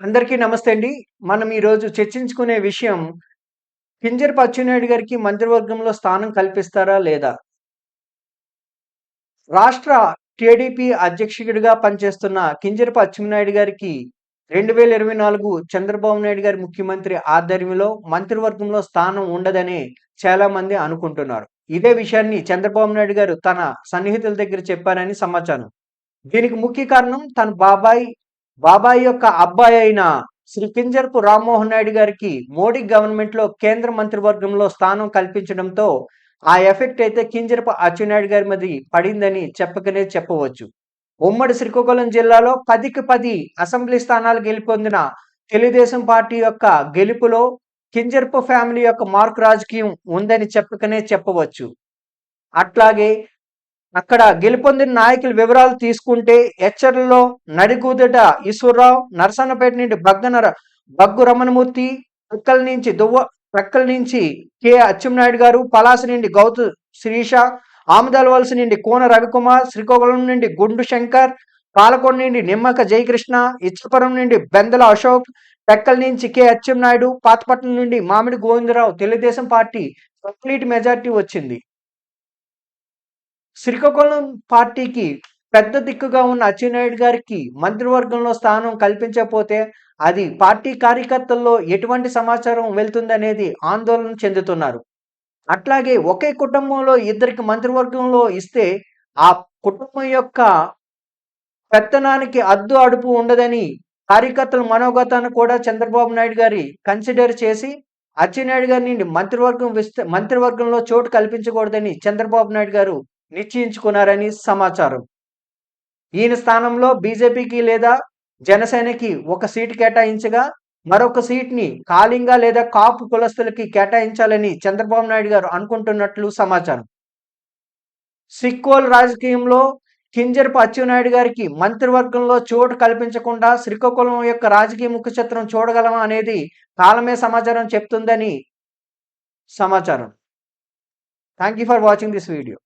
అందరికీ నమస్తే అండి. మనం ఈరోజు చర్చించుకునే విషయం కింజరపు అచ్చెన్నాయుడు గారికి మంత్రివర్గంలో స్థానం కల్పిస్తారా లేదా? రాష్ట్ర టీడీపీ అధ్యక్షుడిగా పనిచేస్తున్న కింజరపు అచ్చెన్నాయుడు గారికి రెండు వేల ఇరవై నాలుగు చంద్రబాబు నాయుడు గారి ముఖ్యమంత్రి ఆధ్వర్యంలో మంత్రివర్గంలో స్థానం ఉండదని చాలా మంది అనుకుంటున్నారు. ఇదే విషయాన్ని చంద్రబాబు నాయుడు గారు తన సన్నిహితుల దగ్గర చెప్పారని సమాచారం. దీనికి ముఖ్య కారణం తన బాబాయ్ బాబాయ్ యొక్క అబ్బాయి అయిన శ్రీ కింజరపు రామ్మోహన్ నాయుడు గారికి మోడీ గవర్నమెంట్లో కేంద్ర మంత్రివర్గంలో స్థానం కల్పించడంతో ఆ ఎఫెక్ట్ అయితే కింజరపు అచ్చెన్నాయుడు గారి మీద పడిందని చెప్పకనే చెప్పవచ్చు. ఉమ్మడి శ్రీకాకుళం జిల్లాలో పదికి పది అసెంబ్లీ స్థానాలు గెలుపొందిన తెలుగుదేశం పార్టీ యొక్క గెలుపులో కింజరపు ఫ్యామిలీ యొక్క మార్క్ రాజకీయం ఉందని చెప్పకనే చెప్పవచ్చు. అట్లాగే అక్కడ గెలుపొందిన నాయకుల వివరాలు తీసుకుంటే హెచ్చర్లలో నడిగుదట ఈశ్వరరావు నరసన్నపేట నుండి భగ్గన బగ్గు రమణమూర్తి ప్రక్కల నుంచి దువ్వ ప్రక్కల నుంచి కె. అచ్చెంనాయుడు గారు పలాస నుండి గౌతు శ్రీష ఆమదలవలస నుండి కోన రవికుమార్ శ్రీకాకుళం నుండి గుండు శంకర్ పాలకొండ నుండి నిమ్మక జయకృష్ణ ఇచ్చపురం నుండి బెందల అశోక్ పెక్కల నుంచి కె. అచ్చెంనాయుడు పాతపట్నం నుండి Mamidi Govindarao Telugu Desam party complete majority వచ్చింది. శ్రీకాకుళం పార్టీకి పెద్ద దిక్కుగా ఉన్న అచ్చెన్నాయుడు గారికి మంత్రివర్గంలో స్థానం కల్పించకపోతే అది పార్టీ కార్యకర్తల్లో ఎటువంటి సమాచారం వెళ్తుందనేది ఆందోళన చెందుతున్నారు. అట్లాగే ఒకే కుటుంబంలో ఇద్దరికి మంత్రివర్గంలో ఇస్తే ఆ కుటుంబం యొక్క పెత్తనానికి అద్దు అడుపు ఉండదని కార్యకర్తల మనోగతాన్ని కూడా చంద్రబాబు నాయుడు గారి కన్సిడర్ చేసి అచ్చెన్నాయుడు గారి నుండి మంత్రివర్గం విస్తే మంత్రివర్గంలో చోటు కల్పించకూడదని చంద్రబాబు నాయుడు గారు నిశ్చయించుకున్నారని సమాచారం. ఈయన స్థానంలో బీజేపీకి లేదా జనసేనకి ఒక సీటు కేటాయించగా మరొక సీట్ని కాలింగా లేదా కాపు కులస్తులకి కేటాయించాలని చంద్రబాబు నాయుడు గారు అనుకుంటున్నట్లు సమాచారం. సిక్కోల్ రాజకీయంలో కింజరపు అచ్చెన్నాయుడు గారికి మంత్రివర్గంలో చోటు కల్పించకుండా శ్రీకాకుళం యొక్క రాజకీయ ముఖ చిత్రం చూడగలమా అనేది కాలమే సమాచారం చెప్తుందని సమాచారం. Thank you for watching this video